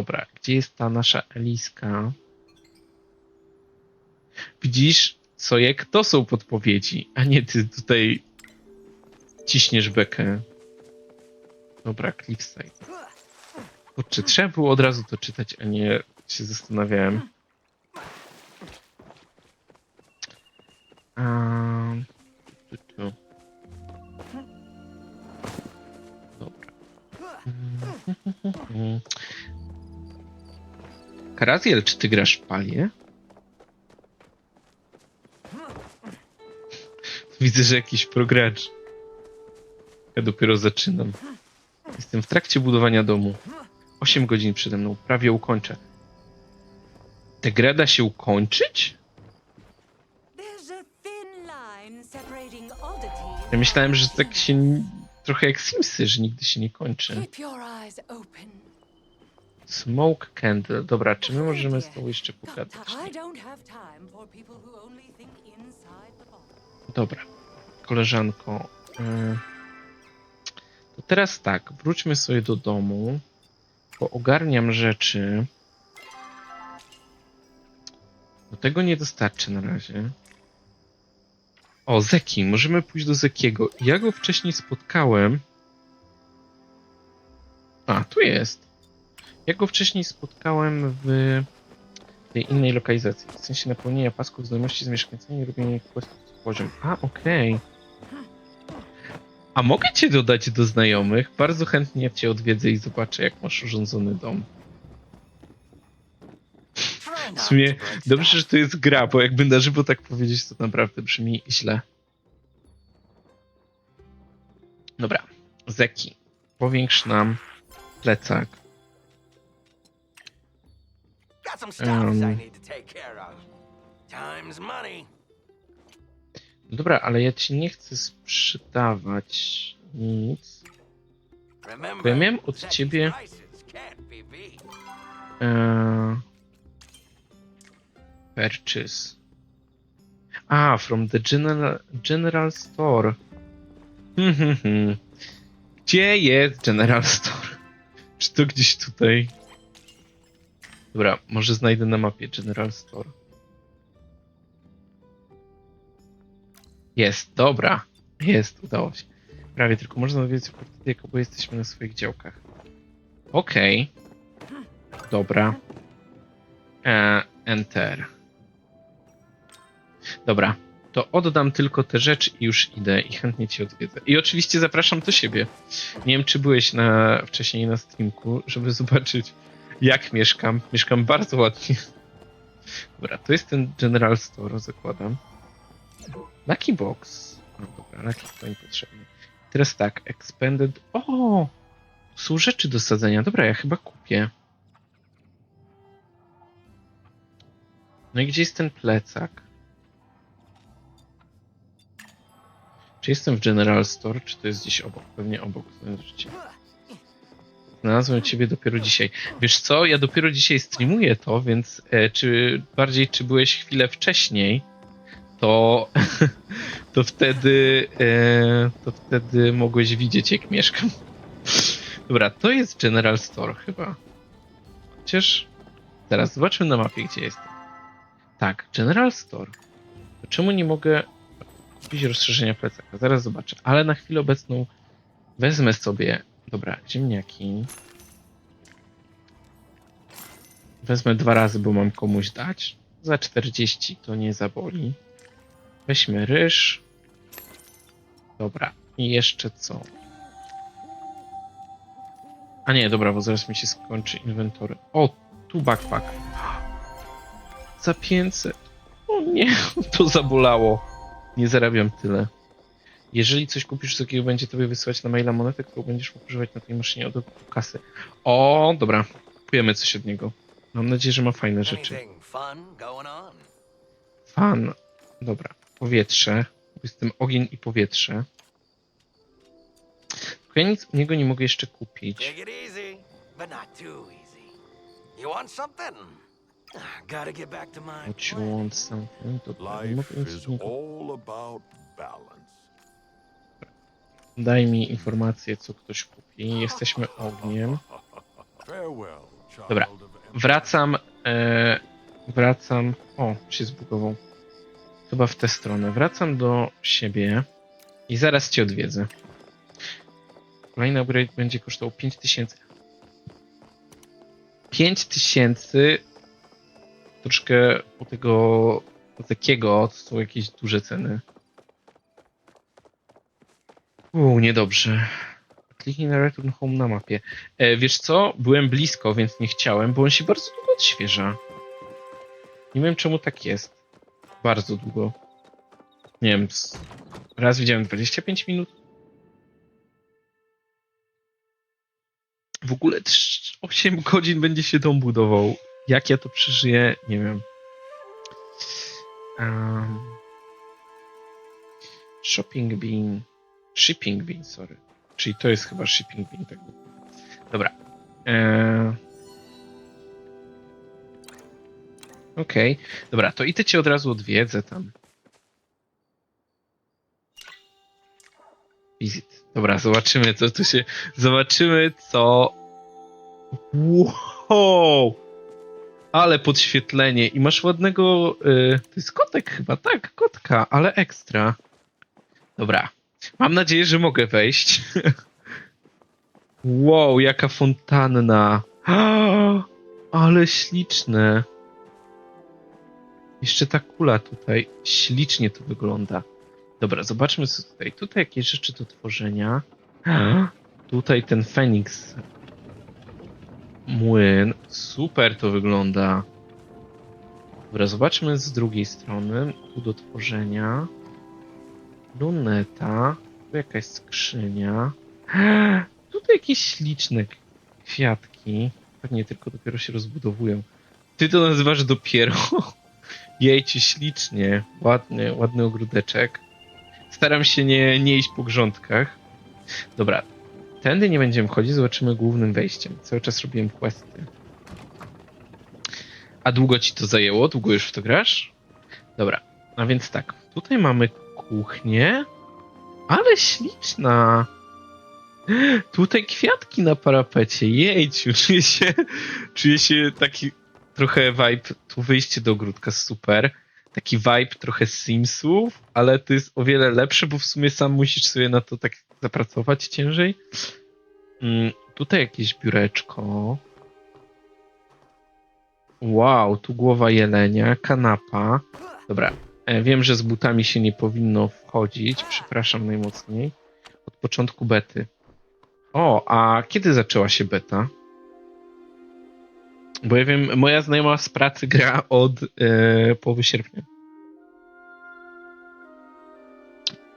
Dobra, gdzie jest ta nasza Eliska? Widzisz, Sojek, to są podpowiedzi, a nie ty tutaj ciśniesz bekę. Dobra, Cliffside. Kurczę, trzeba było od razu to czytać, a nie się zastanawiałem. Tu, tu. Dobra. Mm. Karaziel, czy ty grasz w? Widzę, że jakiś progracz. Ja dopiero zaczynam. Jestem w trakcie budowania domu. 8 godzin przede mną. Prawie ukończę. Tę grę da się ukończyć? Ja myślałem, że tak się... Trochę jak Simsy, że nigdy się nie kończy. Smoke Candle. Dobra, czy my możemy z tobą jeszcze pogadać? Dobra, koleżanko. y, To teraz tak, wróćmy sobie do domu, bo ogarniam rzeczy. Do tego nie dostarczę na razie. O, Zeki, możemy pójść do Zekiego. Ja go wcześniej spotkałem. A, tu jest. Ja go wcześniej spotkałem w tej innej lokalizacji. W sensie napełnienia pasków znajomości z mieszkańcami i robienia co poziom. A, okej. A mogę cię dodać do znajomych? Bardzo chętnie cię odwiedzę i zobaczę, jak masz urządzony dom. W sumie dobrze, że to jest gra, bo jakby na żywo tak powiedzieć, to naprawdę brzmi źle. Dobra, Zeki, powiększ nam plecak. Got some I Um. need to take care of. Time's money. Dobra, ale ja ci nie chcę sprzedawać nic. Bo ja miałem od ciebie-. Eee, purchase. A, from the general, general store. Hmm, hmm, hmm. Gdzie jest general store? Czy to gdzieś tutaj? Dobra, może znajdę na mapie general store. Jest, dobra. Jest, udało się. Prawie, tylko można dowiedzieć o bo jesteśmy na swoich działkach. Okej. Dobra. E, enter. Dobra. To oddam tylko te rzeczy i już idę i chętnie cię odwiedzę. I oczywiście zapraszam do siebie. Nie wiem, czy byłeś na, wcześniej na streamku, żeby zobaczyć, jak mieszkam. Mieszkam bardzo ładnie. Dobra, to jest ten General Store, zakładam. Lucky Box. No dobra, Lucky to niepotrzebny. Teraz tak, Expanded. O! Są rzeczy do sadzenia. Dobra, ja chyba kupię. No i gdzie jest ten plecak? Czy jestem w General Store, czy to jest gdzieś obok? Pewnie obok. Zobaczcie. Znalazłem ciebie dopiero dzisiaj. Wiesz co, ja dopiero dzisiaj streamuję to, więc e, czy bardziej czy byłeś chwilę wcześniej, to, to wtedy e, to wtedy mogłeś widzieć jak mieszkam. Dobra, to jest General Store chyba. Chociaż teraz zobaczmy na mapie, gdzie jestem. Tak, General Store. To czemu nie mogę kupić rozszerzenia plecaka? Zaraz zobaczę. Ale na chwilę obecną wezmę sobie. Dobra, ziemniaki. Wezmę dwa razy, bo mam komuś dać. Za 40 to nie zaboli. Weźmy ryż. Dobra. I jeszcze co? A nie, dobra, bo zaraz mi się skończy inwentory. O, tu backpack. Za 500. O nie, to zabolało. Nie zarabiam tyle. Jeżeli coś kupisz, co takiego będzie tobie wysyłać na maila monetę, którą będziesz mógł używać na tej maszynie od kasy. O, dobra. Kupujemy coś od niego. Mam nadzieję, że ma fajne rzeczy. Fan. Dobra. Powietrze. Jestem ogień i powietrze. Tylko ja nic u niego nie mogę jeszcze kupić. You want something? To What you want something? Mogę Life is all about balance. Daj mi informację, co ktoś kupi. Jesteśmy ogniem. Dobra. Wracam. E, wracam. O, się zbugował. Chyba w tę stronę. Wracam do siebie i zaraz cię odwiedzę. Kolejny upgrade będzie kosztował 5000. 5000 troszkę u tego takiego to są jakieś duże ceny. Uuu, niedobrze. Kliknij na Return Home na mapie. E, wiesz co? Byłem blisko, więc nie chciałem, bo on się bardzo długo odświeża. Nie wiem czemu tak jest. Bardzo długo. Nie wiem, raz widziałem 25 minut. W ogóle trz- 8 godzin będzie się dom budował. Jak ja to przeżyję, nie wiem. Um, shopping bean. Shipping bean, sorry. Czyli to jest chyba shipping bean, tak. Dobra. Eee... Okej. Dobra, to idę cię od razu odwiedzę tam. Visit. Dobra, zobaczymy co tu się... Zobaczymy co... Wow! Ale podświetlenie. I masz ładnego... y, To jest kotek chyba, tak, kotka, ale ekstra. Dobra. Mam nadzieję, że mogę wejść. Wow, jaka fontanna. Ale śliczne. Jeszcze ta kula tutaj. Ślicznie to wygląda. Dobra, zobaczmy co tutaj. Tutaj jakieś rzeczy do tworzenia. Tutaj ten Feniks. Młyn. Super to wygląda. Dobra, zobaczmy z drugiej strony. Tu do tworzenia. Luneta. Tu jakaś skrzynia. Tutaj jakieś śliczne kwiatki. Pewnie tylko dopiero się rozbudowują. Ty to nazywasz dopiero. Jejcie, ślicznie. Ładny, ładny ogródeczek. Staram się nie, nie iść po grządkach. Dobra. Tędy nie będziemy chodzić, zobaczymy głównym wejściem. Cały czas robiłem questy. A długo ci to zajęło? Długo już w to grasz? Dobra. A więc tak. Tutaj mamy kuchnię. Ale śliczna. Tutaj kwiatki na parapecie. Jejciu, czuję się, czuję się taki trochę vibe. Tu wyjście do ogródka super. Taki vibe trochę Simsów, ale to jest o wiele lepsze, bo w sumie sam musisz sobie na to tak zapracować ciężej. Mm, tutaj jakieś biureczko. Wow, tu głowa jelenia, kanapa. Dobra, wiem, że z butami się nie powinno wchodzić. Przepraszam najmocniej. Od początku bety. O, a kiedy zaczęła się beta? Bo ja wiem, moja znajoma z pracy gra od e, połowy sierpnia.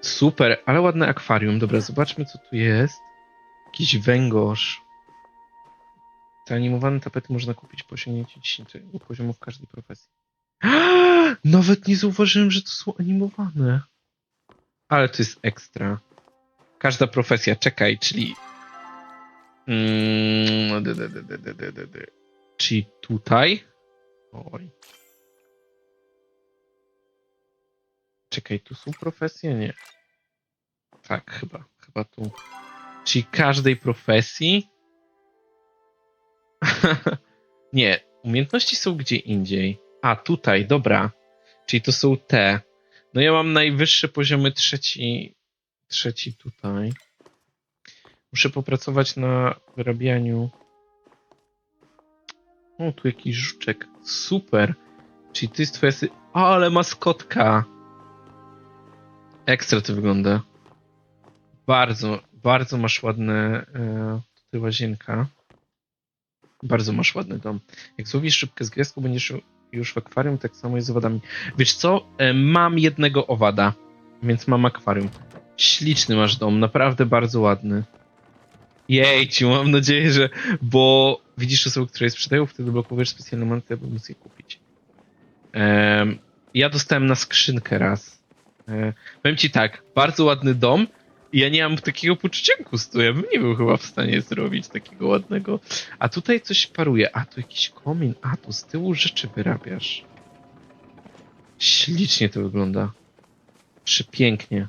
Super, ale ładne akwarium. Dobra, zobaczmy co tu jest. Jakiś węgorz. Te animowane tapety można kupić po osiągnięciu 10 poziomu w każdej profesji. Nawet nie zauważyłem, że to są animowane. Ale to jest ekstra. Każda profesja, czekaj, czyli. Mm, d, d, d, Czyli tutaj. Oj. Czekaj, tu są profesje? Nie. Tak, chyba. Chyba tu. Czyli każdej profesji. nie, umiejętności są gdzie indziej. A, tutaj, dobra. Czyli to są te. No ja mam najwyższe poziomy trzeci. Trzeci tutaj. Muszę popracować na wyrabianiu. O, tu jakiś żuczek. Super. Czyli ty jest twoja. O, ale maskotka. Ekstra to wygląda. Bardzo, bardzo masz ładne e, tutaj łazienka. Bardzo masz ładny dom. Jak złowisz szybkę z gwiazdką, będziesz już w akwarium, tak samo jest z owadami. Wiesz co? E, mam jednego owada, więc mam akwarium. Śliczny masz dom, naprawdę bardzo ładny. Jejciu, mam nadzieję, że... Bo widzisz osoby, które je sprzedają, wtedy blokujesz specjalne monety, aby móc je kupić. Em, ja dostałem na skrzynkę raz. E, powiem ci tak, bardzo ładny dom. Ja nie mam takiego poczucia gustu. Ja bym nie był chyba w stanie zrobić takiego ładnego. A tutaj coś paruje. A tu jakiś komin. A tu z tyłu rzeczy wyrabiasz. Ślicznie to wygląda. Przepięknie.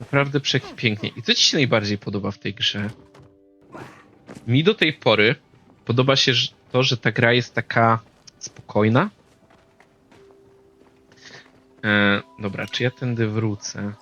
Naprawdę przepięknie. I co ci się najbardziej podoba w tej grze? mi do tej pory podoba się to, że ta gra jest taka spokojna. E, dobra, czy ja tędy wrócę?